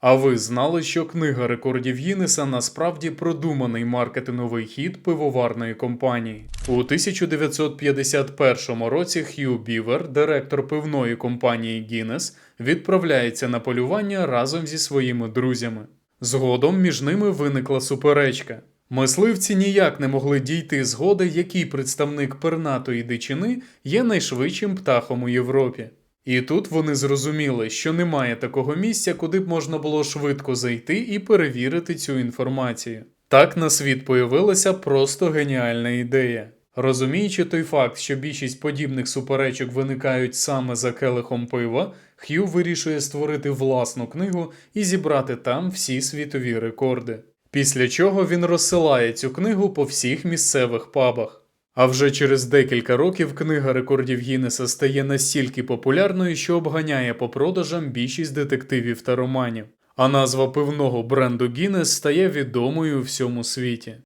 А ви знали, що книга рекордів Гіннеса насправді продуманий маркетинговий хід пивоварної компанії? У 1951 році Хью Бівер, директор пивної компанії Гіннес, відправляється на полювання разом зі своїми друзями. Згодом між ними виникла суперечка. Мисливці ніяк не могли дійти згоди, який представник пернатої дичини є найшвидшим птахом у Європі. І тут вони зрозуміли, що немає такого місця, куди б можна було швидко зайти і перевірити цю інформацію. Так на світ появилася просто геніальна ідея. Розуміючи той факт, що більшість подібних суперечок виникають саме за келихом пива, Х'ю вирішує створити власну книгу і зібрати там всі світові рекорди. Після чого він розсилає цю книгу по всіх місцевих пабах. А вже через декілька років книга рекордів Гіннеса стає настільки популярною, що обганяє по продажам більшість детективів та романів. А назва пивного бренду Гіннес стає відомою у всьому світі.